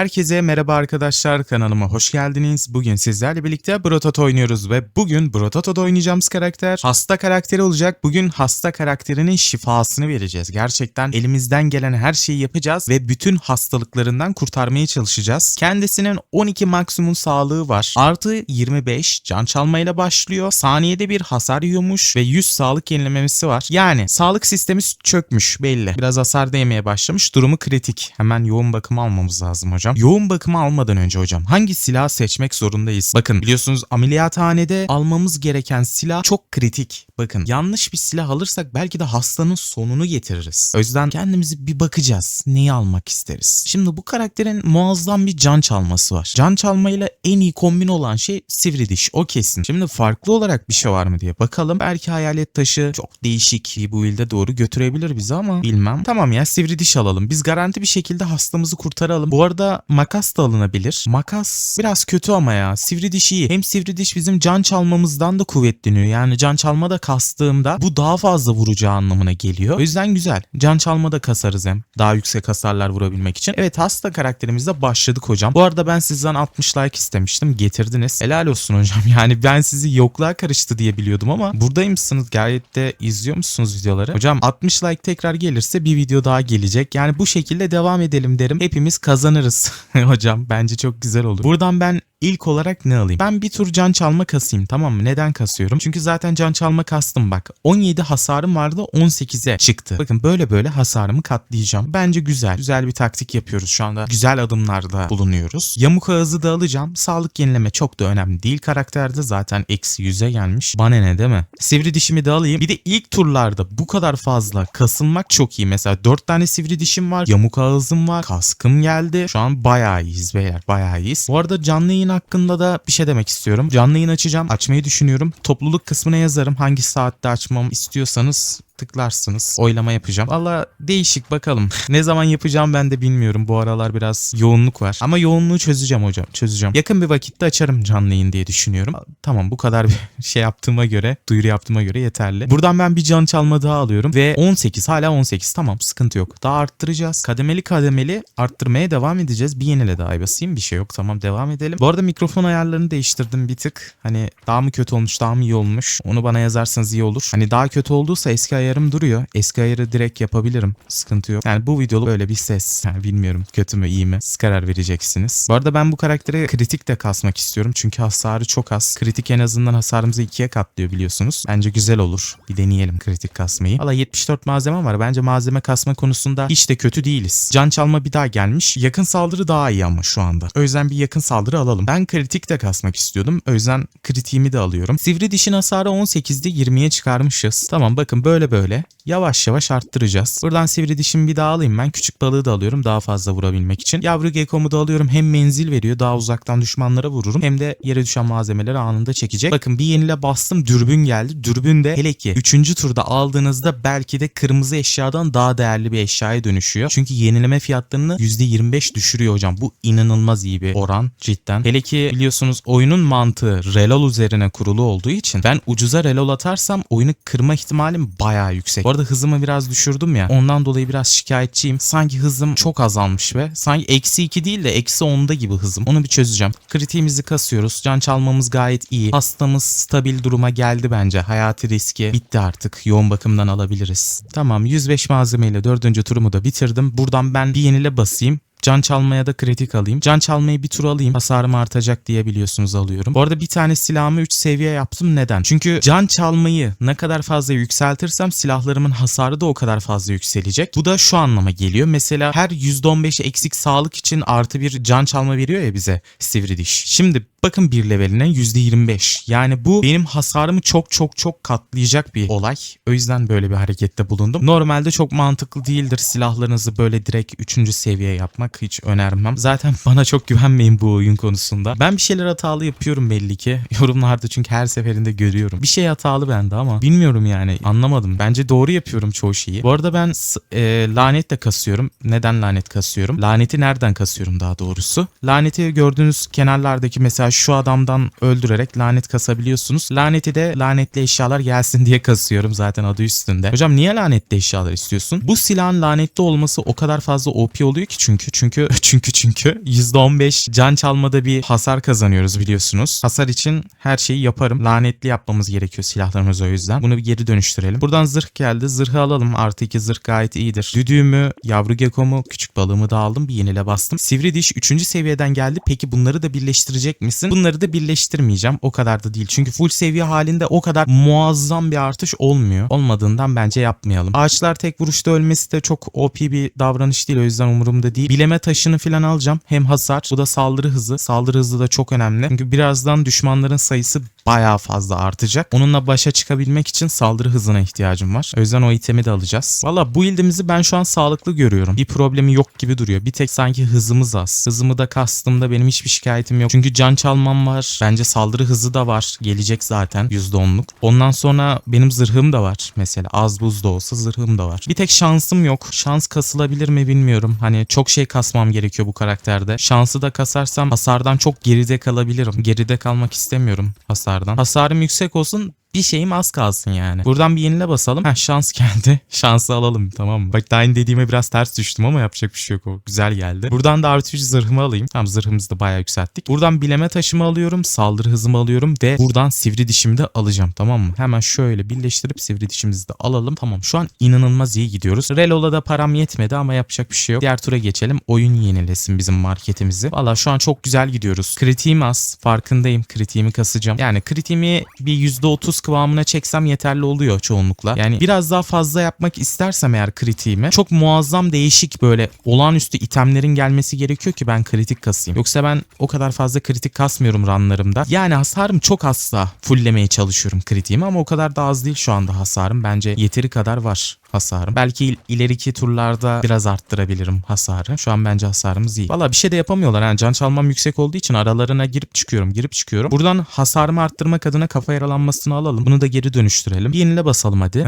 Herkese merhaba arkadaşlar kanalıma hoş geldiniz. Bugün sizlerle birlikte Brotot oynuyoruz ve bugün Brototo'da oynayacağımız karakter hasta karakteri olacak. Bugün hasta karakterinin şifasını vereceğiz. Gerçekten elimizden gelen her şeyi yapacağız ve bütün hastalıklarından kurtarmaya çalışacağız. Kendisinin 12 maksimum sağlığı var. Artı 25 can çalmayla başlıyor. Saniyede bir hasar yiyormuş ve 100 sağlık yenilemesi var. Yani sağlık sistemi çökmüş belli. Biraz hasar da yemeye başlamış. Durumu kritik. Hemen yoğun bakım almamız lazım hocam. Yoğun bakımı almadan önce hocam hangi silah seçmek zorundayız? Bakın biliyorsunuz ameliyathanede almamız gereken silah çok kritik. Bakın yanlış bir silah alırsak belki de hastanın sonunu getiririz. O yüzden kendimizi bir bakacağız. Neyi almak isteriz? Şimdi bu karakterin muazzam bir can çalması var. Can çalmayla en iyi kombin olan şey sivri diş. O kesin. Şimdi farklı olarak bir şey var mı diye bakalım. Belki hayalet taşı çok değişik bu ilde doğru götürebilir bizi ama bilmem. Tamam ya sivri diş alalım. Biz garanti bir şekilde hastamızı kurtaralım. Bu arada makas da alınabilir. Makas biraz kötü ama ya. Sivri diş iyi. Hem sivri diş bizim can çalmamızdan da kuvvetleniyor. Yani can çalma da kastığımda bu daha fazla vuracağı anlamına geliyor. O yüzden güzel. Can çalma da kasarız hem. Daha yüksek hasarlar vurabilmek için. Evet hasta karakterimizle başladık hocam. Bu arada ben sizden 60 like istemiştim. Getirdiniz. Helal olsun hocam. Yani ben sizi yokluğa karıştı diye biliyordum ama buradaymışsınız. Gayet de izliyor musunuz videoları? Hocam 60 like tekrar gelirse bir video daha gelecek. Yani bu şekilde devam edelim derim. Hepimiz kazanırız. hocam bence çok güzel olur. Buradan ben İlk olarak ne alayım? Ben bir tur can çalma kasayım tamam mı? Neden kasıyorum? Çünkü zaten can çalma kastım bak. 17 hasarım vardı 18'e çıktı. Bakın böyle böyle hasarımı katlayacağım. Bence güzel. Güzel bir taktik yapıyoruz şu anda. Güzel adımlarda bulunuyoruz. Yamuk ağzı da alacağım. Sağlık yenileme çok da önemli değil karakterde. Zaten eksi 100'e gelmiş. Bana ne değil mi? Sivri dişimi de alayım. Bir de ilk turlarda bu kadar fazla kasılmak çok iyi. Mesela 4 tane sivri dişim var. Yamuk ağzım var. Kaskım geldi. Şu an bayağı iyiyiz beyler. Bayağı iyiyiz. Bu arada canlı yayın hakkında da bir şey demek istiyorum. Canlı yayın açacağım. Açmayı düşünüyorum. Topluluk kısmına yazarım. Hangi saatte açmam istiyorsanız tıklarsınız. Oylama yapacağım. Valla değişik bakalım. ne zaman yapacağım ben de bilmiyorum. Bu aralar biraz yoğunluk var. Ama yoğunluğu çözeceğim hocam. Çözeceğim. Yakın bir vakitte açarım canlı yayın diye düşünüyorum. Tamam bu kadar bir şey yaptığıma göre, duyuru yaptığıma göre yeterli. Buradan ben bir can çalma daha alıyorum ve 18 hala 18 tamam sıkıntı yok. Daha arttıracağız. Kademeli kademeli arttırmaya devam edeceğiz. Bir yenile daha basayım bir şey yok. Tamam devam edelim. Bu arada mikrofon ayarlarını değiştirdim bir tık. Hani daha mı kötü olmuş daha mı iyi olmuş. Onu bana yazarsanız iyi olur. Hani daha kötü olduysa eski ayar ayarım duruyor. Eski ayarı direkt yapabilirim. Sıkıntı yok. Yani bu videolu böyle bir ses. Yani bilmiyorum kötü mü iyi mi? Siz karar vereceksiniz. Bu arada ben bu karaktere kritik de kasmak istiyorum. Çünkü hasarı çok az. Kritik en azından hasarımızı ikiye katlıyor biliyorsunuz. Bence güzel olur. Bir deneyelim kritik kasmayı. Valla 74 malzeme var. Bence malzeme kasma konusunda hiç de kötü değiliz. Can çalma bir daha gelmiş. Yakın saldırı daha iyi ama şu anda. O yüzden bir yakın saldırı alalım. Ben kritik de kasmak istiyordum. O yüzden kritiğimi de alıyorum. Sivri dişin hasarı 18'de 20'ye çıkarmışız. Tamam bakın böyle böyle böyle yavaş yavaş arttıracağız. Buradan sivri dişimi bir daha alayım ben. Küçük balığı da alıyorum daha fazla vurabilmek için. Yavru gekomu da alıyorum. Hem menzil veriyor daha uzaktan düşmanlara vururum. Hem de yere düşen malzemeleri anında çekecek. Bakın bir yenile bastım dürbün geldi. Dürbün de hele ki 3. turda aldığınızda belki de kırmızı eşyadan daha değerli bir eşyaya dönüşüyor. Çünkü yenileme fiyatlarını %25 düşürüyor hocam. Bu inanılmaz iyi bir oran cidden. Hele ki biliyorsunuz oyunun mantığı relol üzerine kurulu olduğu için ben ucuza relol atarsam oyunu kırma ihtimalim bayağı yüksek. Bu arada hızımı biraz düşürdüm ya. Ondan dolayı biraz şikayetçiyim. Sanki hızım çok azalmış ve sanki eksi 2 değil de eksi 10'da gibi hızım. Onu bir çözeceğim. Kritiğimizi kasıyoruz. Can çalmamız gayet iyi. Hastamız stabil duruma geldi bence. Hayati riski bitti artık. Yoğun bakımdan alabiliriz. Tamam 105 malzemeyle 4. turumu da bitirdim. Buradan ben bir yenile basayım. Can çalmaya da kritik alayım. Can çalmayı bir tur alayım. Hasarım artacak diye biliyorsunuz alıyorum. Bu arada bir tane silahımı 3 seviye yaptım. Neden? Çünkü can çalmayı ne kadar fazla yükseltirsem silahlarımın hasarı da o kadar fazla yükselecek. Bu da şu anlama geliyor. Mesela her %15 eksik sağlık için artı bir can çalma veriyor ya bize sivri diş. Şimdi bakın bir leveline %25. Yani bu benim hasarımı çok çok çok katlayacak bir olay. O yüzden böyle bir harekette bulundum. Normalde çok mantıklı değildir silahlarınızı böyle direkt 3. seviye yapmak. Hiç önermem. Zaten bana çok güvenmeyin bu oyun konusunda. Ben bir şeyler hatalı yapıyorum belli ki. Yorumlarda çünkü her seferinde görüyorum. Bir şey hatalı bende ama bilmiyorum yani anlamadım. Bence doğru yapıyorum çoğu şeyi. Bu arada ben e, lanet de kasıyorum. Neden lanet kasıyorum? Laneti nereden kasıyorum daha doğrusu? Laneti gördüğünüz kenarlardaki mesela şu adamdan öldürerek lanet kasabiliyorsunuz. Laneti de lanetli eşyalar gelsin diye kasıyorum zaten adı üstünde. Hocam niye lanetli eşyalar istiyorsun? Bu silahın lanetli olması o kadar fazla OP oluyor ki çünkü. Çünkü çünkü çünkü %15 can çalmada bir hasar kazanıyoruz biliyorsunuz. Hasar için her şeyi yaparım. Lanetli yapmamız gerekiyor silahlarımız o yüzden. Bunu bir geri dönüştürelim. Buradan zırh geldi. Zırhı alalım. Artı 2 zırh gayet iyidir. Düdüğümü, yavru gekomu, küçük balığımı da aldım. Bir yenile bastım. Sivri diş 3. seviyeden geldi. Peki bunları da birleştirecek misin? Bunları da birleştirmeyeceğim. O kadar da değil. Çünkü full seviye halinde o kadar muazzam bir artış olmuyor. Olmadığından bence yapmayalım. Ağaçlar tek vuruşta ölmesi de çok OP bir davranış değil. O yüzden umurumda değil. Bileme taşını falan alacağım. Hem hasar. Bu da saldırı hızı. Saldırı hızı da çok önemli. Çünkü birazdan düşmanların sayısı bayağı fazla artacak. Onunla başa çıkabilmek için saldırı hızına ihtiyacım var. O yüzden o itemi de alacağız. Valla bu ildimizi ben şu an sağlıklı görüyorum. Bir problemi yok gibi duruyor. Bir tek sanki hızımız az. Hızımı da kastığımda benim hiçbir şikayetim yok. Çünkü can çalmam var. Bence saldırı hızı da var. Gelecek zaten %10'luk. Ondan sonra benim zırhım da var. Mesela az buz da olsa zırhım da var. Bir tek şansım yok. Şans kasılabilir mi bilmiyorum. Hani çok şey kasmam gerekiyor bu karakterde. Şansı da kasarsam hasardan çok geride kalabilirim. Geride kalmak istemiyorum hasardan. Hasarım yüksek olsun bir şeyim az kalsın yani. Buradan bir yenile basalım. Heh şans geldi. Şansı alalım tamam mı? Bak daha yeni dediğime biraz ters düştüm ama yapacak bir şey yok o. Güzel geldi. Buradan da artı 3 zırhımı alayım. Tamam zırhımızı da bayağı yükselttik. Buradan bileme taşımı alıyorum. Saldırı hızımı alıyorum ve buradan sivri dişimi de alacağım tamam mı? Hemen şöyle birleştirip sivri dişimizi de alalım. Tamam şu an inanılmaz iyi gidiyoruz. Relo'la da param yetmedi ama yapacak bir şey yok. Diğer tura geçelim. Oyun yenilesin bizim marketimizi. Valla şu an çok güzel gidiyoruz. Kritiğim az. Farkındayım. Kritiğimi kasacağım. Yani kritiğimi bir %30 kıvamına çeksem yeterli oluyor çoğunlukla. Yani biraz daha fazla yapmak istersem eğer kritiğimi çok muazzam değişik böyle olağanüstü itemlerin gelmesi gerekiyor ki ben kritik kasayım. Yoksa ben o kadar fazla kritik kasmıyorum runlarımda. Yani hasarım çok azsa fulllemeye çalışıyorum kritiğimi ama o kadar da az değil şu anda hasarım. Bence yeteri kadar var hasarım. Belki il- ileriki turlarda biraz arttırabilirim hasarı. Şu an bence hasarımız iyi. Valla bir şey de yapamıyorlar. Yani can çalmam yüksek olduğu için aralarına girip çıkıyorum, girip çıkıyorum. Buradan hasarımı arttırmak adına kafa yaralanmasını alalım. Bunu da geri dönüştürelim. Bir yenile basalım hadi.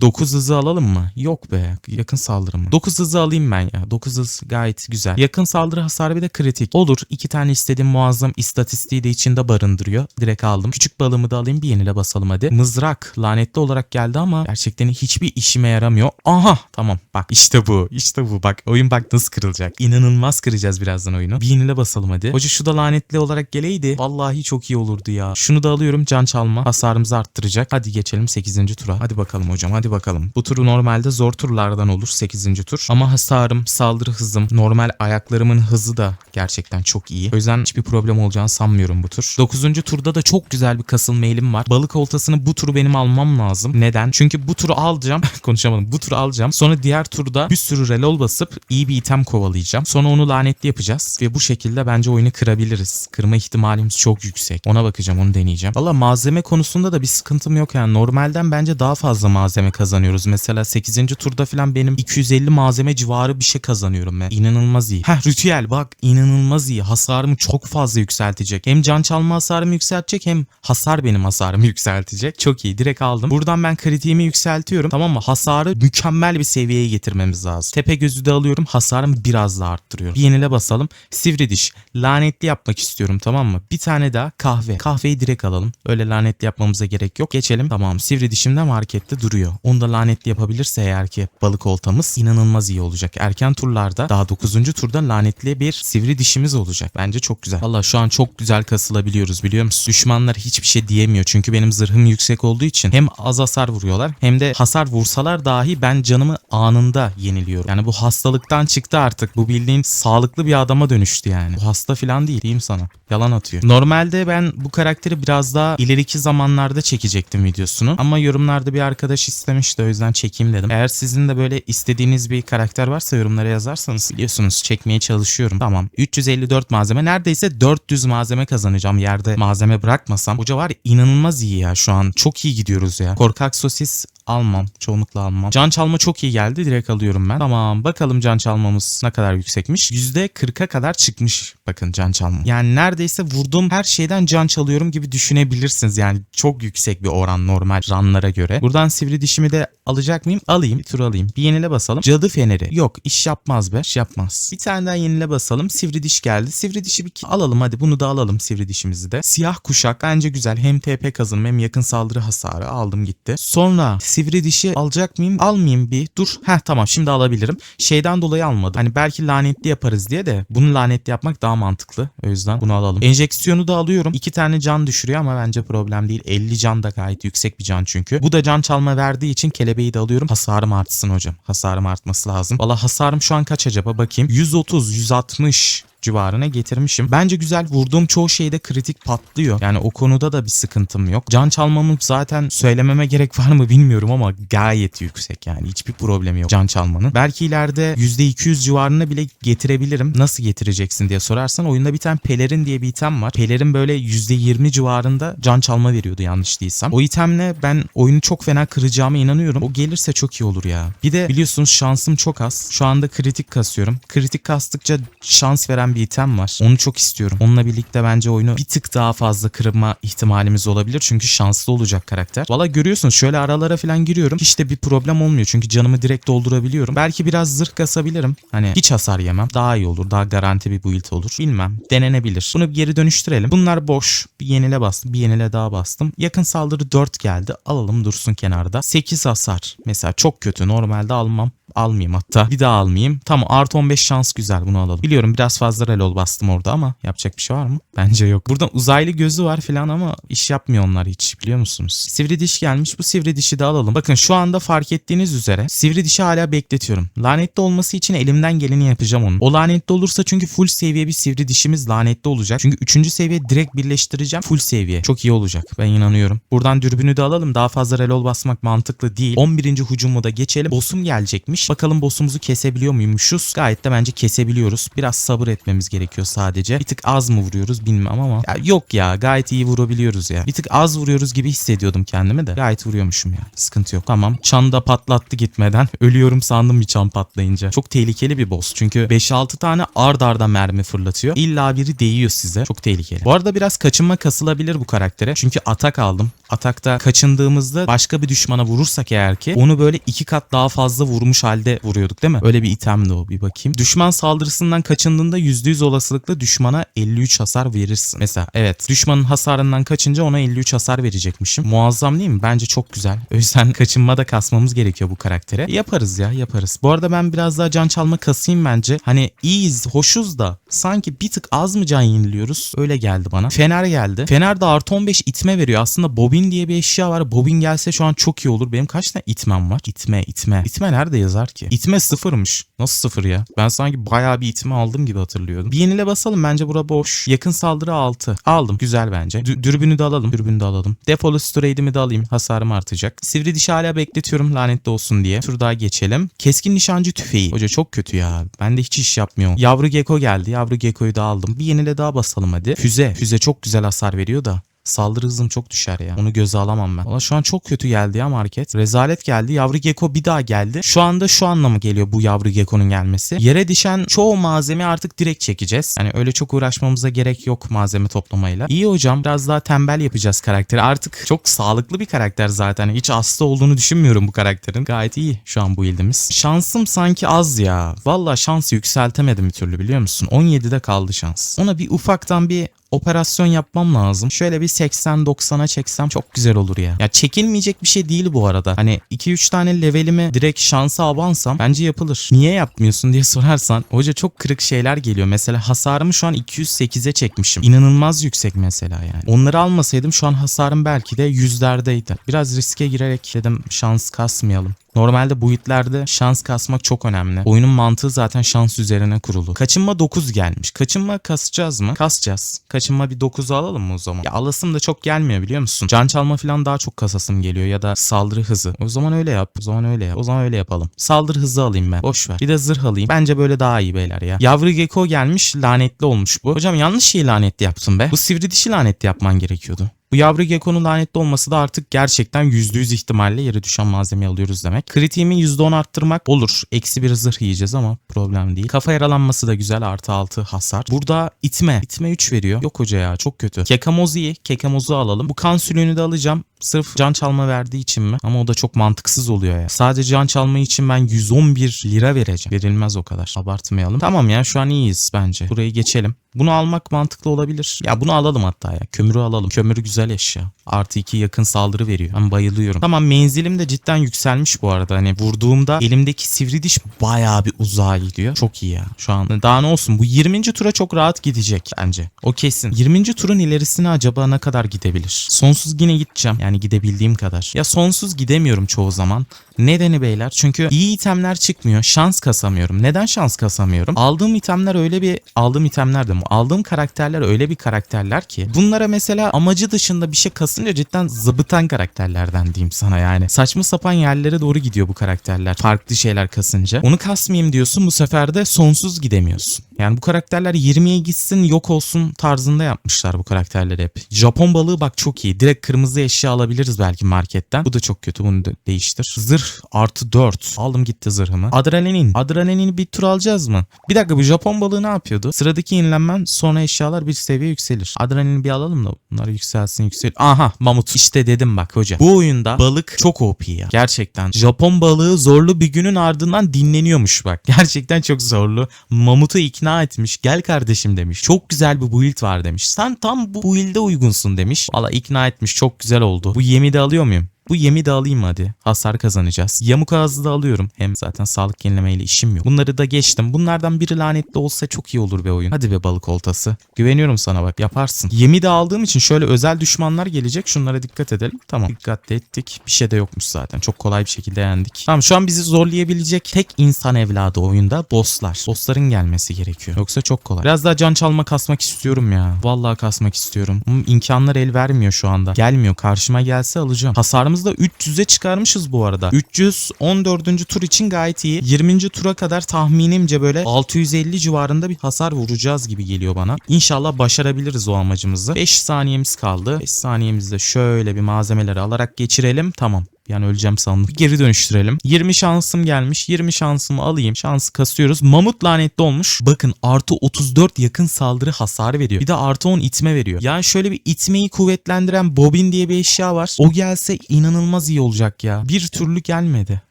9 hızı alalım mı? Yok be. Yakın saldırı mı? 9 hızı alayım ben ya. 9 hız gayet güzel. Yakın saldırı hasarı bir de kritik. Olur. iki tane istediğim muazzam istatistiği de içinde barındırıyor. Direkt aldım. Küçük balımı da alayım. Bir yenile basalım hadi. Mızrak lanetli olarak geldi ama gerçekten hiçbir işime yaramıyor. Aha tamam bak işte bu işte bu bak oyun bak nasıl kırılacak. İnanılmaz kıracağız birazdan oyunu. Bir yenile basalım hadi. Hoca şu da lanetli olarak geleydi. Vallahi çok iyi olurdu ya. Şunu da alıyorum can çalma. Hasarımızı arttıracak. Hadi geçelim 8. tura. Hadi bakalım hocam hadi bakalım. Bu turu normalde zor turlardan olur 8. tur. Ama hasarım, saldırı hızım, normal ayaklarımın hızı da gerçekten çok iyi. O yüzden hiçbir problem olacağını sanmıyorum bu tur. 9. turda da çok güzel bir kasılma eğilim var. Balık oltasını bu turu benim almam lazım. Neden? Çünkü bu turu alacağım. Konuşamadım. Bu turu alacağım. Sonra diğer turda bir sürü relol basıp iyi bir item kovalayacağım. Sonra onu lanetli yapacağız. Ve bu şekilde bence oyunu kırabiliriz. Kırma ihtimalimiz çok yüksek. Ona bakacağım onu deneyeceğim. Valla malzeme konusunda da bir sıkıntım yok yani. Normalden bence daha fazla malzeme kazanıyoruz. Mesela 8. turda falan benim 250 malzeme civarı bir şey kazanıyorum ben. İnanılmaz iyi. Heh ritüel bak inanılmaz iyi. Hasarımı çok fazla yükseltecek. Hem can çalma hasarımı yükseltecek hem hasar benim hasarımı yükseltecek. Çok iyi direkt aldım. Buradan ben kritiğimi yükseltiyorum. Tamam mı? Hasarı mükemmel bir seviyeye getirmemiz lazım. Tepe gözü de alıyorum. Hasarımı biraz daha arttırıyorum. Bir yenile basalım. Sivri diş. Lanetli yapmak istiyorum tamam mı? Bir tane daha kahve. Kahveyi direkt alalım. Öyle lanetli yapmamıza gerek yok. Geçelim. Tamam sivri dişim de markette duruyor. Onu da lanetli yapabilirse eğer ki balık oltamız inanılmaz iyi olacak. Erken turlarda daha 9. turda lanetli bir sivri dişimiz olacak. Bence çok güzel. Valla şu an çok güzel kasılabiliyoruz biliyor musun? Düşmanlar hiçbir şey diyemiyor. Çünkü benim zırhım yüksek olduğu için hem az hasar vuruyorlar hem de hasar vursalar dahi ben canımı anında yeniliyorum. Yani bu hastalıktan çıktı artık. Bu bildiğin sağlıklı bir adama dönüştü yani. Bu hasta falan değil diyeyim sana. Yalan atıyor. Normalde ben bu karakteri biraz daha ileriki zamanlarda çekecektim videosunu. Ama yorumlarda bir arkadaş istemişti o yüzden çekeyim dedim. Eğer sizin de böyle istediğiniz bir karakter varsa yorumlara yazarsanız biliyorsunuz çekmeye çalışıyorum. Tamam 354 malzeme neredeyse 400 malzeme kazanacağım yerde malzeme bırakmasam. Hoca var ya, inanılmaz iyi ya şu an. Çok iyi gidiyoruz ya. Korkak sosis almam. Çoğunlukla almam. Can çalma çok iyi geldi. Direkt alıyorum ben. Tamam bakalım can çalmamız ne kadar yüksekmiş. %40'a kadar çıkmış bakın can çalma. Yani neredeyse vurduğum her şeyden can çalıyorum gibi düşünebilirsiniz. Yani çok yüksek bir oran normal ranlara göre. Buradan sivri dişimi de alacak mıyım? Alayım. Bir tur alayım. Bir yenile basalım. Cadı feneri. Yok iş yapmaz be. İş yapmaz. Bir tane daha yenile basalım. Sivri diş geldi. Sivri dişi bir alalım hadi. Bunu da alalım sivri dişimizi de. Siyah kuşak bence güzel. Hem TP kazanım hem yakın saldırı hasarı aldım gitti. Sonra sivri dişi alacak mıyım? Mıyım? Almayayım bir. Dur. Heh tamam şimdi alabilirim. Şeyden dolayı almadım. Hani belki lanetli yaparız diye de bunu lanetli yapmak daha mantıklı. O yüzden bunu alalım. Enjeksiyonu da alıyorum. İki tane can düşürüyor ama bence problem değil. 50 can da gayet yüksek bir can çünkü. Bu da can çalma verdiği için kelebeği de alıyorum. Hasarım artsın hocam. Hasarım artması lazım. Valla hasarım şu an kaç acaba bakayım. 130, 160 civarına getirmişim. Bence güzel vurduğum çoğu şeyde kritik patlıyor. Yani o konuda da bir sıkıntım yok. Can çalmamı zaten söylememe gerek var mı bilmiyorum ama gayet yüksek yani. Hiçbir problemi yok can çalmanın. Belki ileride %200 civarına bile getirebilirim. Nasıl getireceksin diye sorarsan oyunda bir tane pelerin diye bir item var. Pelerin böyle %20 civarında can çalma veriyordu yanlış değilsem. O itemle ben oyunu çok fena kıracağıma inanıyorum. O gelirse çok iyi olur ya. Bir de biliyorsunuz şansım çok az. Şu anda kritik kasıyorum. Kritik kastıkça şans veren bir item var. Onu çok istiyorum. Onunla birlikte bence oyunu bir tık daha fazla kırma ihtimalimiz olabilir. Çünkü şanslı olacak karakter. Valla görüyorsunuz şöyle aralara falan giriyorum. Hiç de bir problem olmuyor. Çünkü canımı direkt doldurabiliyorum. Belki biraz zırh kasabilirim. Hani hiç hasar yemem. Daha iyi olur. Daha garanti bir build olur. Bilmem. Denenebilir. Bunu geri dönüştürelim. Bunlar boş. Bir yenile bastım. Bir yenile daha bastım. Yakın saldırı 4 geldi. Alalım dursun kenarda. 8 hasar. Mesela çok kötü. Normalde almam almayayım hatta. Bir daha almayayım. Tamam artı 15 şans güzel bunu alalım. Biliyorum biraz fazla relol bastım orada ama yapacak bir şey var mı? Bence yok. Buradan uzaylı gözü var falan ama iş yapmıyor onlar hiç biliyor musunuz? Sivri diş gelmiş bu sivri dişi de alalım. Bakın şu anda fark ettiğiniz üzere sivri dişi hala bekletiyorum. Lanetli olması için elimden geleni yapacağım onun. O lanetli olursa çünkü full seviye bir sivri dişimiz lanetli olacak. Çünkü 3. seviye direkt birleştireceğim. Full seviye. Çok iyi olacak. Ben inanıyorum. Buradan dürbünü de alalım. Daha fazla relol basmak mantıklı değil. 11. hücumu da geçelim. Boss'um gelecekmiş. Bakalım boss'umuzu kesebiliyor muymuşuz? Gayet de bence kesebiliyoruz. Biraz sabır etmemiz gerekiyor sadece. Bir tık az mı vuruyoruz bilmem ama. Ya yok ya gayet iyi vurabiliyoruz ya. Bir tık az vuruyoruz gibi hissediyordum kendimi de. Gayet vuruyormuşum ya. Sıkıntı yok. Tamam. Çanı da patlattı gitmeden. Ölüyorum sandım bir çan patlayınca. Çok tehlikeli bir boss. Çünkü 5-6 tane ard arda mermi fırlatıyor. İlla biri değiyor size. Çok tehlikeli. Bu arada biraz kaçınma kasılabilir bu karaktere. Çünkü atak aldım. Atakta kaçındığımızda başka bir düşmana vurursak eğer ki onu böyle iki kat daha fazla vurmuş halde vuruyorduk değil mi? Öyle bir itemdi o bir bakayım. Düşman saldırısından kaçındığında %100 olasılıkla düşmana 53 hasar verirsin. Mesela evet düşmanın hasarından kaçınca ona 53 hasar verecekmişim. Muazzam değil mi? Bence çok güzel. O yüzden kaçınma da kasmamız gerekiyor bu karaktere. Yaparız ya yaparız. Bu arada ben biraz daha can çalma kasayım bence. Hani iyiyiz, hoşuz da sanki bir tık az mı can yeniliyoruz? Öyle geldi bana. Fener geldi. Fener de artı 15 itme veriyor. Aslında bobin diye bir eşya var. Bobin gelse şu an çok iyi olur. Benim kaç tane itmem var? İtme, itme. İtme nerede yazar ki? İtme sıfırmış. Nasıl sıfır ya? Ben sanki bayağı bir itme aldım gibi hatırlıyordum. Bir yenile basalım. Bence bura boş. Yakın saldırı 6. Aldım. Güzel bence. Dü- dürbünü de alalım. Dürbünü de alalım. Defolu strade'imi de alayım. Hasarım artacak. Sivri dişi hala bekletiyorum lanetli olsun diye. Tur daha geçelim. Keskin nişancı tüfeği. Hoca çok kötü ya. Ben de hiç iş yapmıyor. Yavru gecko geldi. Yavru gecko'yu da aldım. Bir yenile daha basalım hadi. Füze. Füze çok güzel hasar veriyor da. Saldırı hızım çok düşer ya. Onu göze alamam ben. Valla şu an çok kötü geldi ya market. Rezalet geldi. Yavru gecko bir daha geldi. Şu anda şu anlamı geliyor bu yavru gecko'nun gelmesi. Yere düşen çoğu malzeme artık direkt çekeceğiz. Yani öyle çok uğraşmamıza gerek yok malzeme toplamayla. İyi hocam biraz daha tembel yapacağız karakteri. Artık çok sağlıklı bir karakter zaten. Hiç hasta olduğunu düşünmüyorum bu karakterin. Gayet iyi şu an bu ildimiz. Şansım sanki az ya. Valla şansı yükseltemedim bir türlü biliyor musun? 17'de kaldı şans. Ona bir ufaktan bir operasyon yapmam lazım. Şöyle bir 80-90'a çeksem çok güzel olur ya. Ya çekilmeyecek bir şey değil bu arada. Hani 2-3 tane levelimi direkt şansa abansam bence yapılır. Niye yapmıyorsun diye sorarsan hoca çok kırık şeyler geliyor. Mesela hasarımı şu an 208'e çekmişim. İnanılmaz yüksek mesela yani. Onları almasaydım şu an hasarım belki de yüzlerdeydi. Biraz riske girerek dedim şans kasmayalım. Normalde bu hitlerde şans kasmak çok önemli. Oyunun mantığı zaten şans üzerine kurulu. Kaçınma 9 gelmiş. Kaçınma kasacağız mı? Kasacağız. Kaçınma bir 9'u alalım mı o zaman? Ya alasım da çok gelmiyor biliyor musun? Can çalma falan daha çok kasasım geliyor ya da saldırı hızı. O zaman öyle yap. O zaman öyle yap. O zaman öyle yapalım. Saldırı hızı alayım ben. Boş ver. Bir de zırh alayım. Bence böyle daha iyi beyler ya. Yavru gecko gelmiş. Lanetli olmuş bu. Hocam yanlış şeyi lanetli yaptım be. Bu sivri dişi lanetli yapman gerekiyordu. Bu yavru gecko'nun lanetli olması da artık gerçekten %100 ihtimalle yere düşen malzemeyi alıyoruz demek. Kritiğimi %10 arttırmak olur. Eksi bir zırh yiyeceğiz ama problem değil. Kafa yaralanması da güzel artı 6 hasar. Burada itme. İtme 3 veriyor. Yok hoca ya çok kötü. Kekamozu iyi. Kekamozu alalım. Bu kan sülüğünü de alacağım. Sırf can çalma verdiği için mi? Ama o da çok mantıksız oluyor ya. Sadece can çalma için ben 111 lira vereceğim. Verilmez o kadar. Abartmayalım. Tamam ya şu an iyiyiz bence. Burayı geçelim. Bunu almak mantıklı olabilir. Ya bunu alalım hatta ya. Kömürü alalım. Kömürü güzel eşya. Artı 2 yakın saldırı veriyor. Ben bayılıyorum. Tamam menzilim de cidden yükselmiş bu arada. Hani vurduğumda elimdeki sivri diş bayağı bir uzağa gidiyor. Çok iyi ya. Şu an daha ne olsun. Bu 20. tura çok rahat gidecek bence. O kesin. 20. turun ilerisine acaba ne kadar gidebilir? Sonsuz yine gideceğim. Yani gidebildiğim kadar. Ya sonsuz gidemiyorum çoğu zaman. Nedeni beyler? Çünkü iyi itemler çıkmıyor. Şans kasamıyorum. Neden şans kasamıyorum? Aldığım itemler öyle bir aldığım itemler de mi? Aldığım karakterler öyle bir karakterler ki bunlara mesela amacı dışında bir şey kasınca cidden zıbıtan karakterlerden diyeyim sana yani. Saçma sapan yerlere doğru gidiyor bu karakterler. Farklı şeyler kasınca. Onu kasmayayım diyorsun bu sefer de sonsuz gidemiyorsun. Yani bu karakterler 20'ye gitsin yok olsun tarzında yapmışlar bu karakterleri hep. Japon balığı bak çok iyi. Direkt kırmızı eşya alabiliriz belki marketten. Bu da çok kötü bunu da değiştir. Zırh artı 4. Aldım gitti zırhımı. Adrenalin. Adrenalini bir tur alacağız mı? Bir dakika bu Japon balığı ne yapıyordu? Sıradaki yenilenmen sonra eşyalar bir seviye yükselir. Adrenalini bir alalım da bunlar yükselsin yüksel. Aha mamut. İşte dedim bak hoca. Bu oyunda balık çok OP ya. Gerçekten. Japon balığı zorlu bir günün ardından dinleniyormuş bak. Gerçekten çok zorlu. Mamut'u ikna etmiş. Gel kardeşim demiş. Çok güzel bir build var demiş. Sen tam bu build'e uygunsun demiş. Valla ikna etmiş. Çok güzel oldu. Bu yemi de alıyor muyum? Bu yemi de alayım hadi. Hasar kazanacağız. Yamuk ağzı da alıyorum. Hem zaten sağlık yenilemeyle işim yok. Bunları da geçtim. Bunlardan biri lanetli olsa çok iyi olur be oyun. Hadi be balık oltası. Güveniyorum sana bak yaparsın. Yemi de aldığım için şöyle özel düşmanlar gelecek. Şunlara dikkat edelim. Tamam. Dikkat de ettik. Bir şey de yokmuş zaten. Çok kolay bir şekilde yendik. Tamam şu an bizi zorlayabilecek tek insan evladı oyunda bosslar. Bossların gelmesi gerekiyor. Yoksa çok kolay. Biraz daha can çalma kasmak istiyorum ya. Vallahi kasmak istiyorum. İmkanlar el vermiyor şu anda. Gelmiyor. Karşıma gelse alacağım. Hasarımız da 300'e çıkarmışız bu arada. 314. tur için gayet iyi. 20. tura kadar tahminimce böyle 650 civarında bir hasar vuracağız gibi geliyor bana. İnşallah başarabiliriz o amacımızı. 5 saniyemiz kaldı. 5 saniyemizde şöyle bir malzemeleri alarak geçirelim. Tamam. Yani öleceğim sandım. Geri dönüştürelim. 20 şansım gelmiş. 20 şansımı alayım. Şansı kasıyoruz. Mamut lanetli olmuş. Bakın artı 34 yakın saldırı hasarı veriyor. Bir de artı 10 itme veriyor. Yani şöyle bir itmeyi kuvvetlendiren bobin diye bir eşya var. O gelse inanılmaz iyi olacak ya. Bir türlü gelmedi.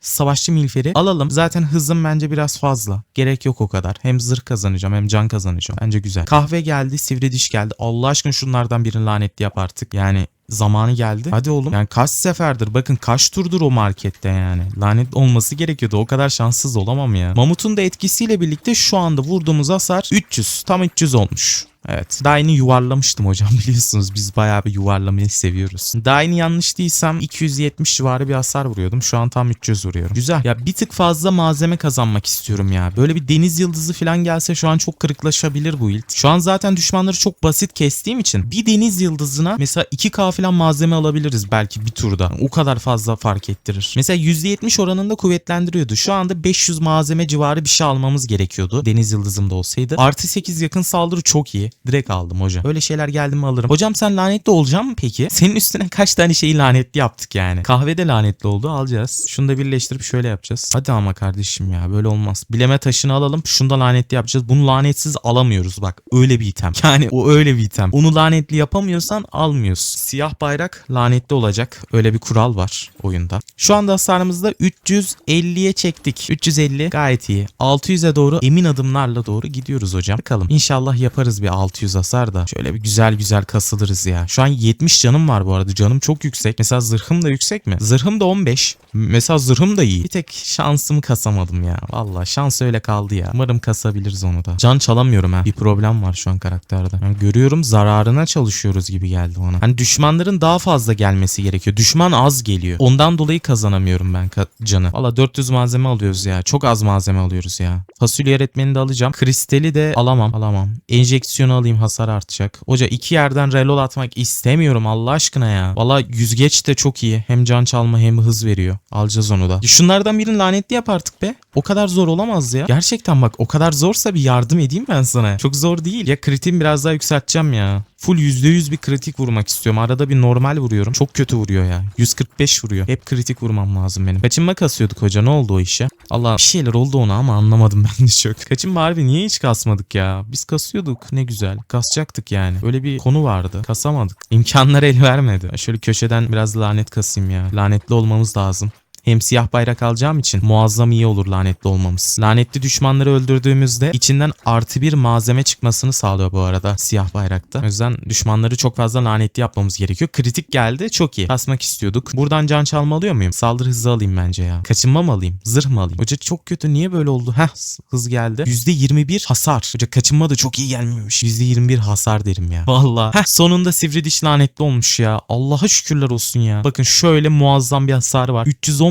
Savaşçı milferi alalım. Zaten hızım bence biraz fazla. Gerek yok o kadar. Hem zırh kazanacağım hem can kazanacağım. Bence güzel. Kahve geldi, sivri diş geldi. Allah aşkına şunlardan birini lanetli yap artık. Yani zamanı geldi. Hadi oğlum. Yani kaç seferdir bakın kaç turdur o markette yani. Lanet olması gerekiyordu. O kadar şanssız olamam ya. Mamut'un da etkisiyle birlikte şu anda vurduğumuz hasar 300. Tam 300 olmuş. Evet. Yeni yuvarlamıştım hocam biliyorsunuz. Biz bayağı bir yuvarlamayı seviyoruz. Yeni yanlış değilsem 270 civarı bir hasar vuruyordum. Şu an tam 300 vuruyorum. Güzel. Ya bir tık fazla malzeme kazanmak istiyorum ya. Böyle bir deniz yıldızı falan gelse şu an çok kırıklaşabilir bu ilk. Şu an zaten düşmanları çok basit kestiğim için bir deniz yıldızına mesela 2k falan malzeme alabiliriz belki bir turda. O kadar fazla fark ettirir. Mesela %70 oranında kuvvetlendiriyordu. Şu anda 500 malzeme civarı bir şey almamız gerekiyordu. Deniz yıldızımda olsaydı. Artı 8 yakın saldırı çok iyi. Direkt aldım hocam. Öyle şeyler geldi mi alırım. Hocam sen lanetli olacak mı peki? Senin üstüne kaç tane şeyi lanetli yaptık yani. Kahvede lanetli oldu alacağız. Şunu da birleştirip şöyle yapacağız. Hadi ama kardeşim ya böyle olmaz. Bileme taşını alalım. Şunu da lanetli yapacağız. Bunu lanetsiz alamıyoruz bak. Öyle bir item. Yani o öyle bir item. Onu lanetli yapamıyorsan almıyorsun. Siyah bayrak lanetli olacak. Öyle bir kural var oyunda. Şu anda hasarımızda 350'ye çektik. 350 gayet iyi. 600'e doğru emin adımlarla doğru gidiyoruz hocam. Bakalım. İnşallah yaparız bir 600 hasar da. Şöyle bir güzel güzel kasılırız ya. Şu an 70 canım var bu arada. Canım çok yüksek. Mesela zırhım da yüksek mi? Zırhım da 15. Mesela zırhım da iyi. Bir tek şansımı kasamadım ya. Valla şans öyle kaldı ya. Umarım kasabiliriz onu da. Can çalamıyorum ha. Bir problem var şu an karakterde. Yani görüyorum zararına çalışıyoruz gibi geldi ona. Hani düşmanların daha fazla gelmesi gerekiyor. Düşman az geliyor. Ondan dolayı kazanamıyorum ben ka- canı. Valla 400 malzeme alıyoruz ya. Çok az malzeme alıyoruz ya. Fasulye öğretmeni de alacağım. Kristali de alamam. Alamam. Enjeksiyonu alayım hasar artacak. Hoca iki yerden reload atmak istemiyorum Allah aşkına ya. Valla yüzgeç de çok iyi. Hem can çalma hem hız veriyor. Alacağız onu da. Şunlardan birini lanetli yap artık be. O kadar zor olamaz ya. Gerçekten bak o kadar zorsa bir yardım edeyim ben sana. Çok zor değil. Ya kritiğimi biraz daha yükselteceğim ya. Full %100 bir kritik vurmak istiyorum. Arada bir normal vuruyorum. Çok kötü vuruyor ya. 145 vuruyor. Hep kritik vurmam lazım benim. Kaçınma kasıyorduk hoca. Ne oldu o işe? Allah bir şeyler oldu ona ama anlamadım ben de çok. Kaçınma harbi niye hiç kasmadık ya? Biz kasıyorduk. Ne güzel. Kasacaktık yani. Öyle bir konu vardı. Kasamadık. İmkanlar el vermedi. Şöyle köşeden biraz lanet kasayım ya. Lanetli olmamız lazım. Hem siyah bayrak alacağım için muazzam iyi olur lanetli olmamız. Lanetli düşmanları öldürdüğümüzde içinden artı bir malzeme çıkmasını sağlıyor bu arada siyah bayrakta. O yüzden düşmanları çok fazla lanetli yapmamız gerekiyor. Kritik geldi çok iyi. Kasmak istiyorduk. Buradan can çalma alıyor muyum? Saldırı hızı alayım bence ya. Kaçınma mı alayım? Zırh mı alayım? Hoca çok kötü niye böyle oldu? Heh hız geldi. %21 hasar. Hoca kaçınma da çok iyi gelmemiş. %21 hasar derim ya. Vallahi. Heh sonunda sivri diş lanetli olmuş ya. Allah'a şükürler olsun ya. Bakın şöyle muazzam bir hasar var.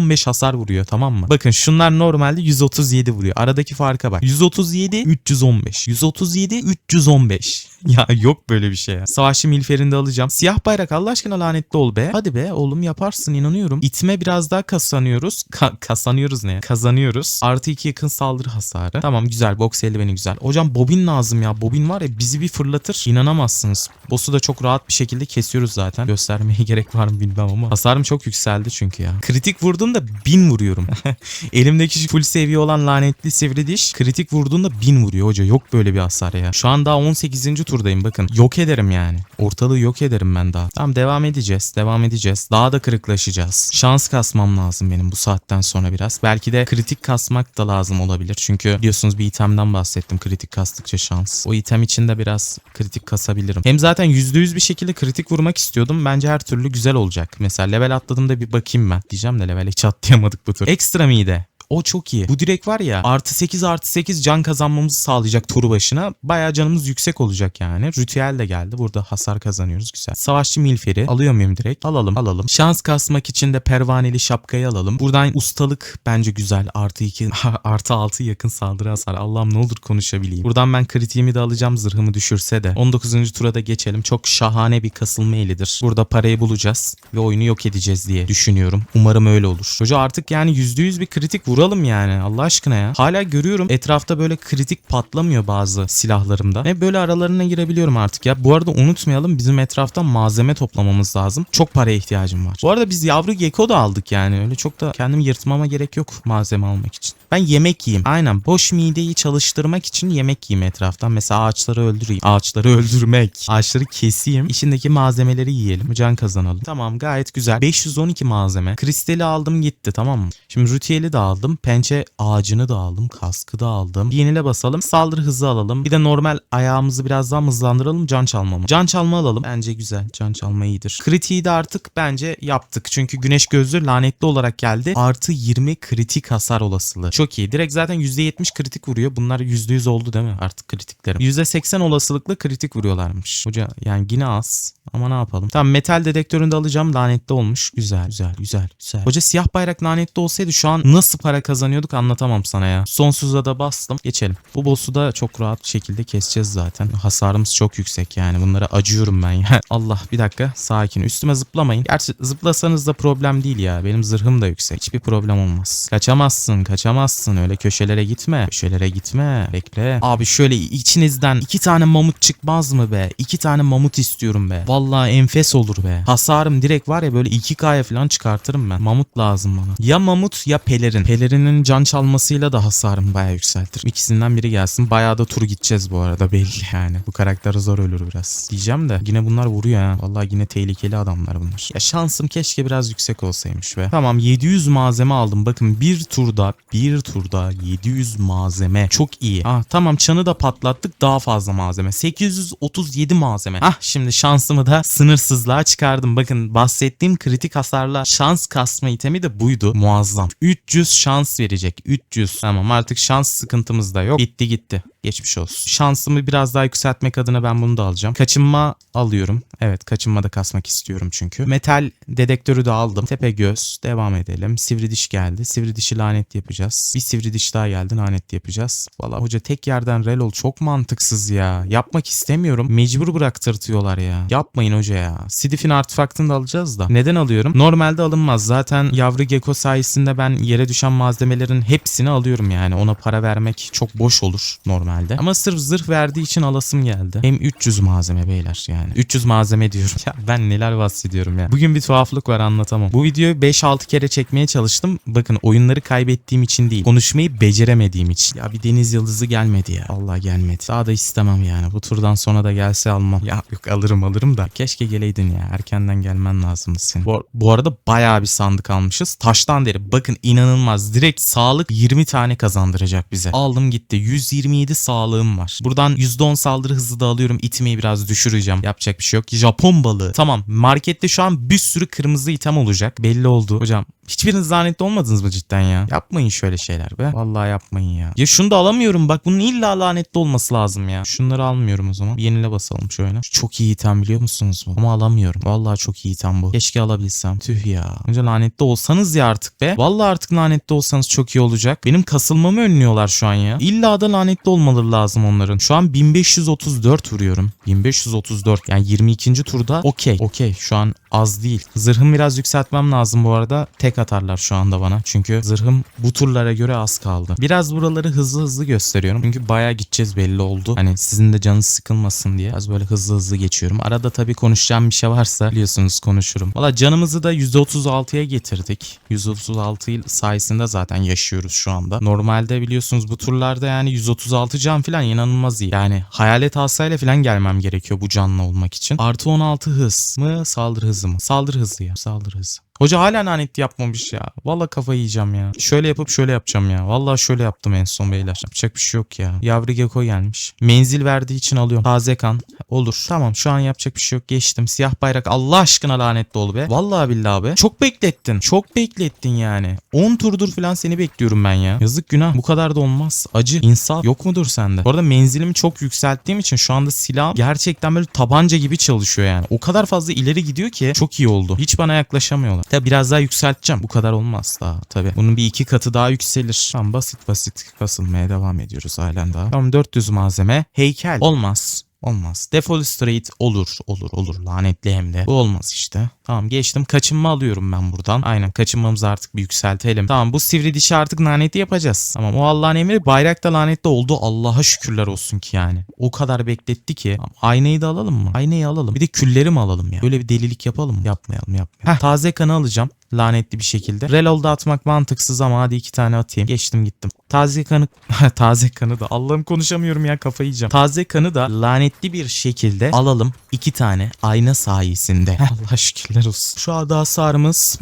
315 hasar vuruyor tamam mı? Bakın şunlar normalde 137 vuruyor. Aradaki farka bak. 137 315. 137 315. ya yok böyle bir şey ya. Savaşçı milferinde alacağım. Siyah bayrak Allah aşkına lanetli ol be. Hadi be oğlum yaparsın inanıyorum. İtme biraz daha kazanıyoruz. Ka- kazanıyoruz ne? Kazanıyoruz. Artı 2 yakın saldırı hasarı. Tamam güzel. Boks eldiveni güzel. Hocam bobin lazım ya. Bobin var ya bizi bir fırlatır. İnanamazsınız. Boss'u da çok rahat bir şekilde kesiyoruz zaten. Göstermeye gerek var mı bilmem ama. Hasarım çok yükseldi çünkü ya. Kritik vurduğumda 1000 vuruyorum. Elimdeki full seviye olan lanetli sivri diş kritik vurduğunda 1000 vuruyor hoca. Yok böyle bir hasar ya. Şu an daha 18. turdayım bakın. Yok ederim yani. Ortalığı yok ederim ben daha. Tamam devam edeceğiz. Devam edeceğiz. Daha da kırıklaşacağız. Şans kasmam lazım benim bu saatten sonra biraz. Belki de kritik kasmak da lazım olabilir. Çünkü biliyorsunuz bir itemden bahsettim. Kritik kastıkça şans. O item için de biraz kritik kasabilirim. Hem zaten %100 bir şekilde kritik vurmak istiyordum. Bence her türlü güzel olacak. Mesela level atladığımda bir bakayım ben. Diyeceğim de levele hiç atlayamadık bu tur. Ekstra mide. O çok iyi. Bu direkt var ya artı 8 artı 8 can kazanmamızı sağlayacak turu başına. Bayağı canımız yüksek olacak yani. Ritüel de geldi. Burada hasar kazanıyoruz. Güzel. Savaşçı milferi. Alıyor muyum direkt? Alalım alalım. Şans kasmak için de pervaneli şapkayı alalım. Buradan ustalık bence güzel. Artı 2 artı 6 yakın saldırı hasar. Allah'ım ne olur konuşabileyim. Buradan ben kritiğimi de alacağım zırhımı düşürse de. 19. tura da geçelim. Çok şahane bir kasılma elidir. Burada parayı bulacağız ve oyunu yok edeceğiz diye düşünüyorum. Umarım öyle olur. Hoca artık yani %100 bir kritik vuralım yani Allah aşkına ya. Hala görüyorum etrafta böyle kritik patlamıyor bazı silahlarımda. Ve böyle aralarına girebiliyorum artık ya. Bu arada unutmayalım bizim etraftan malzeme toplamamız lazım. Çok paraya ihtiyacım var. Bu arada biz yavru gecko da aldık yani. Öyle çok da kendimi yırtmama gerek yok malzeme almak için. Ben yemek yiyeyim. Aynen boş mideyi çalıştırmak için yemek yiyeyim etraftan. Mesela ağaçları öldüreyim. Ağaçları öldürmek. Ağaçları keseyim. İçindeki malzemeleri yiyelim. Can kazanalım. Tamam gayet güzel. 512 malzeme. Kristali aldım gitti tamam mı? Şimdi rütiyeli de aldım. Pençe ağacını da aldım. Kaskı da aldım. Yenile basalım. Saldırı hızı alalım. Bir de normal ayağımızı biraz daha hızlandıralım. Can çalma mı? Can çalma alalım. Bence güzel. Can çalma iyidir. Kritiği de artık bence yaptık. Çünkü güneş gözlüğü lanetli olarak geldi. Artı 20 kritik hasar olasılığı. Çok iyi. Direkt zaten %70 kritik vuruyor. Bunlar %100 oldu değil mi artık kritiklerim? %80 olasılıkla kritik vuruyorlarmış. Hoca yani yine az. Ama ne yapalım? Tamam metal dedektörünü de alacağım. Lanetli olmuş. Güzel güzel güzel güzel. Hoca siyah bayrak lanetli olsaydı şu an nasıl para kazanıyorduk anlatamam sana ya. Sonsuza da bastım. Geçelim. Bu boss'u da çok rahat bir şekilde keseceğiz zaten. Hasarımız çok yüksek yani. Bunlara acıyorum ben ya. Allah bir dakika sakin. Üstüme zıplamayın. Gerçi zıplasanız da problem değil ya. Benim zırhım da yüksek. Hiçbir problem olmaz. Kaçamazsın kaçamazsın. Öyle köşelere gitme. Köşelere gitme. Bekle. Abi şöyle içinizden iki tane mamut çıkmaz mı be? İki tane mamut istiyorum be. Vallahi enfes olur be. Hasarım direkt var ya böyle 2K'ya falan çıkartırım ben. Mamut lazım bana. Ya mamut ya pelerin. Pelerinin can çalmasıyla da hasarım bayağı yükseltir. İkisinden biri gelsin. Bayağı da tur gideceğiz bu arada belli yani. Bu karakter zor ölür biraz. Diyeceğim de yine bunlar vuruyor ha. Vallahi yine tehlikeli adamlar bunlar. Ya şansım keşke biraz yüksek olsaymış be. Tamam 700 malzeme aldım. Bakın bir turda bir turda 700 malzeme. Çok iyi. Ah tamam çanı da patlattık. Daha fazla malzeme. 837 malzeme. Ah şimdi şansımı da sınırsızlığa çıkardım. Bakın bahsettiğim kritik hasarla şans kasma itemi de buydu. Muazzam. 300 şans verecek. 300. Tamam artık şans sıkıntımız da yok. Bitti gitti. Geçmiş olsun. Şansımı biraz daha yükseltmek adına ben bunu da alacağım. Kaçınma alıyorum. Evet kaçınma da kasmak istiyorum çünkü. Metal dedektörü de aldım. Tepe göz. Devam edelim. Sivri diş geldi. Sivri dişi lanet yapacağız. Bir sivri diş daha geldi. Lanet yapacağız. Valla hoca tek yerden relol çok mantıksız ya. Yapmak istemiyorum. Mecbur bıraktırtıyorlar ya. Yapmayın hoca ya. Sidif'in artefaktını da alacağız da. Neden alıyorum? Normalde alınmaz. Zaten yavru gecko sayesinde ben yere düşen malzemelerin hepsini alıyorum yani. Ona para vermek çok boş olur normalde. Normalde. Ama sırf zırh verdiği için alasım geldi. Hem 300 malzeme beyler yani. 300 malzeme diyorum. Ya ben neler bahsediyorum ya. Bugün bir tuhaflık var anlatamam. Bu videoyu 5-6 kere çekmeye çalıştım. Bakın oyunları kaybettiğim için değil. Konuşmayı beceremediğim için. Ya bir deniz yıldızı gelmedi ya. Allah gelmedi. Daha da istemem yani. Bu turdan sonra da gelse almam. Ya yok alırım alırım da. Keşke geleydin ya. Erkenden gelmen lazımdı senin. Bu, bu arada bayağı bir sandık almışız. Taştan deri. Bakın inanılmaz. Direkt sağlık 20 tane kazandıracak bize. Aldım gitti. 127 sağlığım var. Buradan %10 saldırı hızı da alıyorum. İtmeyi biraz düşüreceğim. Yapacak bir şey yok. Japon balığı. Tamam. Markette şu an bir sürü kırmızı item olacak. Belli oldu. Hocam hiçbiriniz lanetli olmadınız mı cidden ya? Yapmayın şöyle şeyler be. Vallahi yapmayın ya. Ya şunu da alamıyorum bak. Bunun illa lanetli olması lazım ya. Şunları almıyorum o zaman. Bir Yenile basalım şöyle. Çok iyi item biliyor musunuz bu? Ama alamıyorum. Vallahi çok iyi item bu. Keşke alabilsem. Tüh ya. Önce lanetli olsanız ya artık be. Vallahi artık lanetli olsanız çok iyi olacak. Benim kasılmamı önlüyorlar şu an ya. İlla da lanetli olmaları lazım onların. Şu an 1534 vuruyorum. 1534. Yani 22. turda okey. Okey. Şu an az değil. Zırhım biraz yükseltmem lazım bu arada. Tek atarlar şu anda bana. Çünkü zırhım bu turlara göre az kaldı. Biraz buraları hızlı hızlı gösteriyorum. Çünkü bayağı gideceğiz belli oldu. Hani sizin de canınız sıkılmasın diye. Az böyle hızlı hızlı geçiyorum. Arada tabii konuşacağım bir şey varsa biliyorsunuz konuşurum. Valla canımızı da %36'ya getirdik. 136 yıl sayesinde zaten yaşıyoruz şu anda. Normalde biliyorsunuz bu turlarda yani 136 can falan inanılmaz iyi. Yani hayalet asayla falan gelmem gerekiyor bu canlı olmak için. Artı 16 hız mı saldırı hızı mı? Saldırı hızı ya saldırı hızı. Hoca hala lanetli yapmamış ya. Valla kafa yiyeceğim ya. Şöyle yapıp şöyle yapacağım ya. Valla şöyle yaptım en son beyler. Yapacak bir şey yok ya. Yavru geko gelmiş. Menzil verdiği için alıyorum. Taze kan. Olur. Tamam şu an yapacak bir şey yok. Geçtim. Siyah bayrak Allah aşkına lanetli ol be. Vallahi billahi be. Çok beklettin. Çok beklettin yani. 10 turdur falan seni bekliyorum ben ya. Yazık günah. Bu kadar da olmaz. Acı. insaf yok mudur sende? Bu arada menzilimi çok yükselttiğim için şu anda silah gerçekten böyle tabanca gibi çalışıyor yani. O kadar fazla ileri gidiyor ki çok iyi oldu. Hiç bana yaklaşamıyorlar. Tabi biraz daha yükselteceğim. Bu kadar olmaz daha tabi. Bunun bir iki katı daha yükselir. Tamam basit basit kasılmaya devam ediyoruz halen daha. Tamam 400 malzeme. Heykel. Olmaz. Olmaz. Defol straight olur olur olur lanetli hem de. Bu olmaz işte. Tamam geçtim. Kaçınma alıyorum ben buradan. Aynen kaçınmamızı artık bir yükseltelim. Tamam bu sivri dişi artık lanetli yapacağız. Tamam o Allah'ın emri bayrak da lanetli oldu. Allah'a şükürler olsun ki yani. O kadar bekletti ki. Tamam, aynayı da alalım mı? Aynayı alalım. Bir de külleri mi alalım ya? Böyle bir delilik yapalım mı? Yapmayalım yapmayalım. Heh, taze kanı alacağım lanetli bir şekilde. Reload'da atmak mantıksız ama hadi iki tane atayım. Geçtim gittim. Taze kanı taze kanı da Allah'ım konuşamıyorum ya kafayı yiyeceğim. Taze kanı da lanetli bir şekilde alalım. iki tane ayna sayesinde. Allah şükürler olsun. Şu anda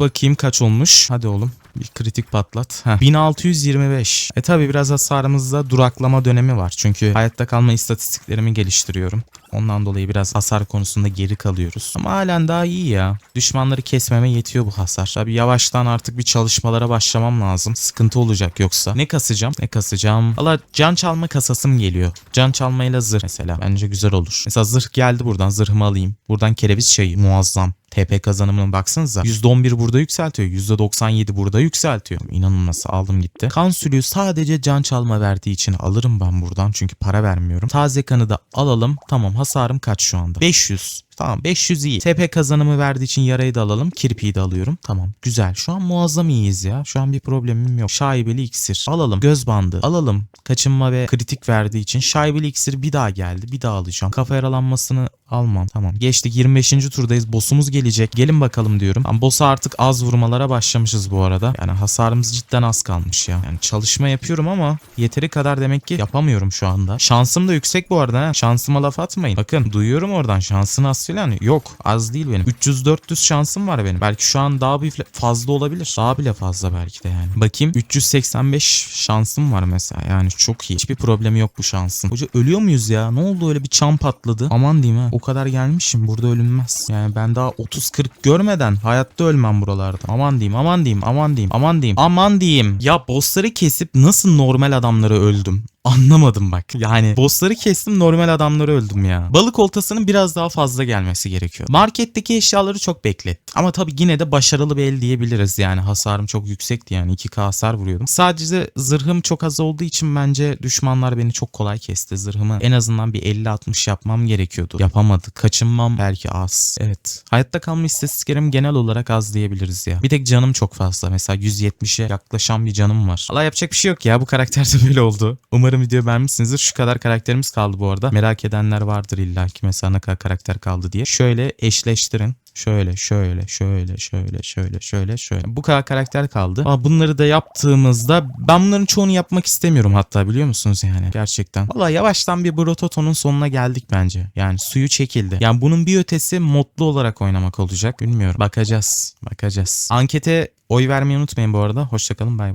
bakayım kaç olmuş. Hadi oğlum. Bir kritik patlat. Heh. 1625. E tabi biraz hasarımızda duraklama dönemi var. Çünkü hayatta kalma istatistiklerimi geliştiriyorum. Ondan dolayı biraz hasar konusunda geri kalıyoruz. Ama halen daha iyi ya. Düşmanları kesmeme yetiyor bu hasar. Tabi yavaştan artık bir çalışmalara başlamam lazım. Sıkıntı olacak yoksa. Ne kasacağım? Ne kasacağım? Valla can çalma kasasım geliyor. Can çalmayla zırh mesela. Bence güzel olur. Mesela zırh geldi buradan. Zırhımı alayım. Buradan kereviz çayı. Muazzam. TP kazanımına baksanıza. %11 burada yükseltiyor. %97 burada yükseltiyor. İnanılmaz aldım gitti. Kan sülüğü sadece can çalma verdiği için alırım ben buradan. Çünkü para vermiyorum. Taze kanı da alalım. Tamam hasarım kaç şu anda? 500. Tamam 500 iyi. TP kazanımı verdiği için yarayı da alalım. Kirpiyi de alıyorum. Tamam güzel. Şu an muazzam iyiyiz ya. Şu an bir problemim yok. Şaibeli iksir. Alalım. Göz bandı. Alalım. Kaçınma ve kritik verdiği için. Şaibeli iksir bir daha geldi. Bir daha alacağım. Kafa yaralanmasını almam. Tamam. Geçtik 25. turdayız. Boss'umuz gelecek. Gelin bakalım diyorum. Ama boss'a artık az vurmalara başlamışız bu arada. Yani hasarımız cidden az kalmış ya. Yani çalışma yapıyorum ama yeteri kadar demek ki yapamıyorum şu anda. Şansım da yüksek bu arada ha. Şansıma laf atmayın. Bakın duyuyorum oradan şansın az filan. Yok az değil benim. 300-400 şansım var benim. Belki şu an daha bir fazla olabilir. Daha bile fazla belki de yani. Bakayım 385 şansım var mesela. Yani çok iyi. Hiçbir problemi yok bu şansın. Hoca ölüyor muyuz ya? Ne oldu öyle bir çam patladı? Aman diyeyim ha. O kadar gelmişim. Burada ölünmez. Yani ben daha 30-40 görmeden hayatta ölmem buralarda. Aman diyeyim, aman diyeyim, aman diyeyim, aman diyeyim, aman diyeyim. Ya bossları kesip nasıl normal adamları öldüm? Anlamadım bak. Yani bossları kestim normal adamları öldüm ya. Balık oltasının biraz daha fazla gelmesi gerekiyor. Marketteki eşyaları çok beklettim. Ama tabii yine de başarılı bir el diyebiliriz yani. Hasarım çok yüksekti yani. 2k hasar vuruyordum. Sadece zırhım çok az olduğu için bence düşmanlar beni çok kolay kesti. Zırhımı en azından bir 50-60 yapmam gerekiyordu. Yapamadı. Kaçınmam belki az. Evet. Hayatta kalma istatistiklerim genel olarak az diyebiliriz ya. Bir tek canım çok fazla. Mesela 170'e yaklaşan bir canım var. Allah yapacak bir şey yok ya. Bu karakterde böyle oldu. Umarım Umarım video beğenmişsinizdir. Şu kadar karakterimiz kaldı bu arada. Merak edenler vardır illa ki mesela ne kadar karakter kaldı diye. Şöyle eşleştirin. Şöyle, şöyle, şöyle, şöyle, şöyle, şöyle, şöyle. Bu kadar karakter kaldı. Aa, bunları da yaptığımızda ben bunların çoğunu yapmak istemiyorum hatta biliyor musunuz yani gerçekten. Valla yavaştan bir Brototo'nun sonuna geldik bence. Yani suyu çekildi. Yani bunun bir ötesi modlu olarak oynamak olacak. Bilmiyorum. Bakacağız. Bakacağız. Ankete oy vermeyi unutmayın bu arada. Hoşçakalın. Bay bay.